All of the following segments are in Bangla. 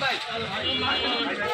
ভাই।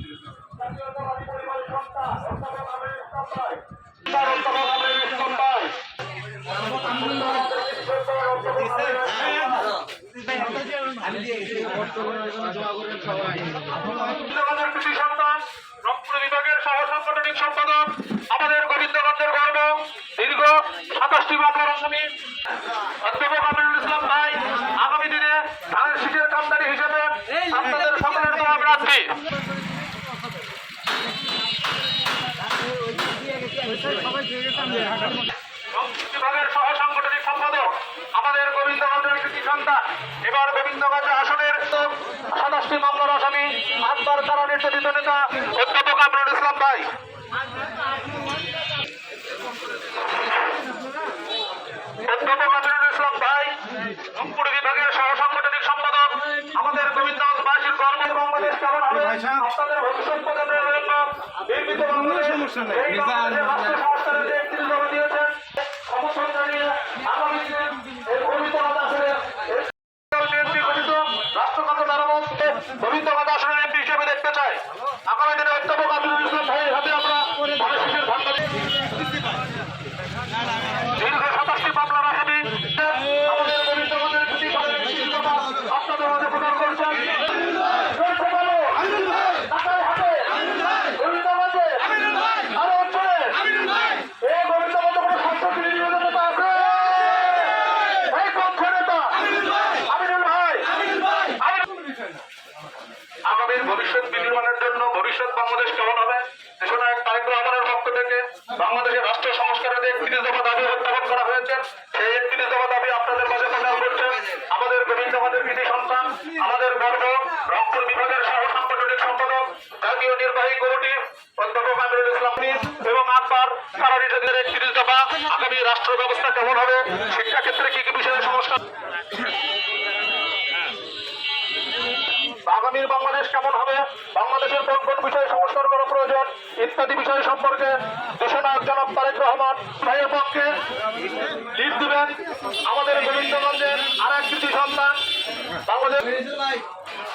রংপুর বিভাগের সহ সাংগঠনিক সম্পাদক, আমাদের গোবিন্দগঞ্জের গর্ব, দীর্ঘ সাতাশটি বাংলার আসামি অধ্যাপক আমিনুল ইসলাম ভাই, আগামী দিনে ধানের শীষের কামদানি হিসেবে আপনাদের সকলের দোয়া প্রার্থী রংপুর বিভাগের সহ সাংগঠনিক সম্পাদক আমাদের গোবিন্দগঞ্জের কৃষি সন্তান এবার গোবিন্দগঞ্জ আসনের সাতাশটি মামলার আসামি নেতা অধ্যাপক ইসলাম ভাই। অধ্যাপক ইসলাম ভাই রংপুর বিভাগের সহ সাংগঠনিক সম্পাদক আমাদের গোবিন্দগঞ্জবাসীর গর্ব বাংলাদেশ কেমন হবে। আপনাদের ভবিষ্যৎ প্রজন্মের জন্য নির্মিত বাংলাদেশ। এই বাংলাদেশের রাষ্ট্র সংস্কারের যে একটি দিয়েছেন সমর্থন জানিয়ে আগামী আগামী দিনে অধ্যাপক আমিনুল ইসলাম ভাইয়ের হাতে আমরা মানুষের ভান্ডার দীর্ঘ সাতাশটি মামলার আসামি আমাদের গোবিন্দগঞ্জের কৃষি সমিতির কৃষিকতা আপনাদের মাঝে প্রদান করছেন চলছে ভালো। ঢাকায় হাটে। গোবিন্দগঞ্জে। আরও অঞ্চলে। এই গোবিন্দগঞ্জে কোনো স্বাস্থ্য নিয়োজিত নেতা আছে? এই পক্ষ নেতা। আমিনুল ভাই। আমিনুল- আগামীর ভবিষ্যৎ বিনির্মাণের জন্য ভবিষ্যৎ বাংলাদেশ কেমন হবে দেশনায়ক তারেক রহমানের পক্ষ থেকে বাংলাদেশের রাষ্ট্র সংস্কারের যে একত্রিশ দফা দাবি উত্থাপন করা হয়েছে সেই একত্রিশ দফা দাবি আপনাদের মাঝে প্রদান করছে আমাদের গোবিন্দগঞ্জের কৃষি সন্তান আমাদের গর্ব রংপুর বিভাগের সহ সাংগঠনিক সম্পাদক, জাতীয় নির্বাহী কমিটি অধ্যাপক আমিরুল ইসলাম এবং আকবর সারা নিজেদের একত্রিশ দফা আগামী রাষ্ট্র ব্যবস্থা কেমন হবে, শিক্ষাক্ষেত্রে কি কি বিষয়ে সংস্কার? আগামীর বাংলাদেশ কেমন হবে, বাংলাদেশের কোন কোন বিষয়ে সংস্কার করা প্রয়োজন ইত্যাদি বিষয় সম্পর্কে দেশনায়ক জনাব তারেক রহমান ভাইয়ের পক্ষে লিড দিবেন আমাদের গোবিন্দগঞ্জের আর এক কৃষি সন্তান, বাংলাদেশ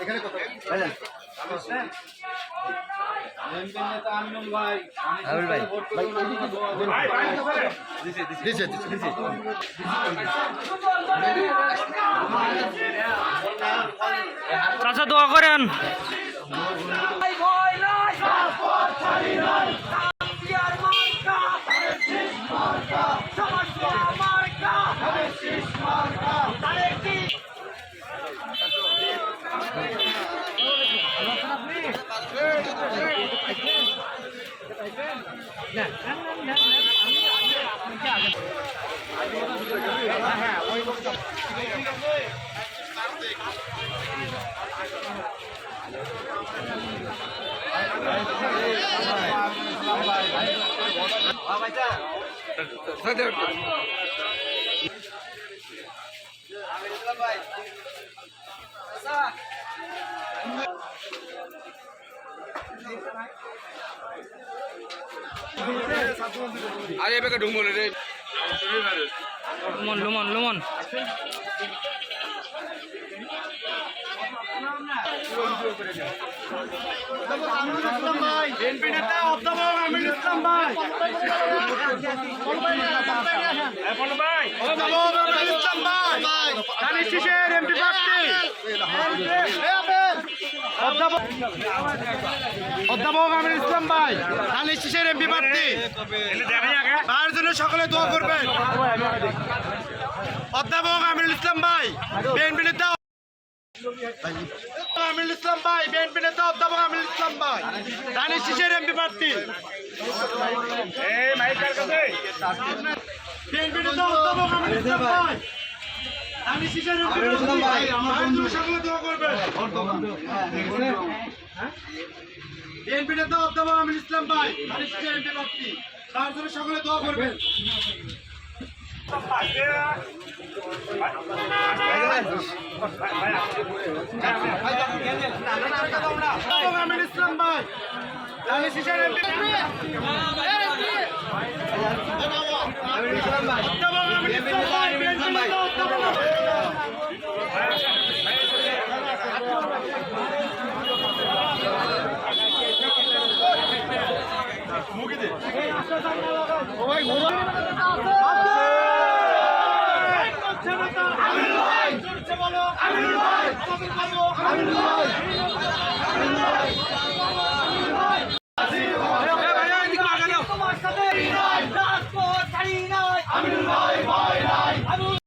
এখানে কত? ভাইজান আমিনুল ভাই। দিছে দিছে দিছে। চাচা দোয়া করেন। ভাই আরে এবারে ঢুকবো রে। লুমন লুমন লুমন। ভাই অধ্যাপক আমির ইসলাম ভাই ধানের শীষের এমপি প্রার্থী অধ্যাপক অধ্যাপক আমির ইসলাম ভাই ধানের শীষের এমপি প্রার্থী। ভাইয়ের জন্য সকলে দোয়া করবেন। অধ্যাপক আমিরুল ইসলাম ভাই, বিএনপি নেতা। আমিরুল ইসলাম ভাই, বিএনপি নেতা, অধ্যাপক আমিরুল ইসলাম ভাই ধানের শীষের এমপি প্রার্থী। বিএনপি নেতা, অধ্যাপক আমিরুল ইসলাম ভাই। ধানের শীষের এমপি প্রার্থী ভাইয়ের জন্য সকলে দোয়া করবেন বিএনপি নেতা অধ্যাপক আমিরুল ইসলাম ভাই ধানের শীষের এমপি প্রার্থী তার জন্য সকলে দোয়া করবেন আমিরুল ইসলাম ভাই ধানের শীষের এমপি সবাই ঘোরা আমি ভাই আমাদের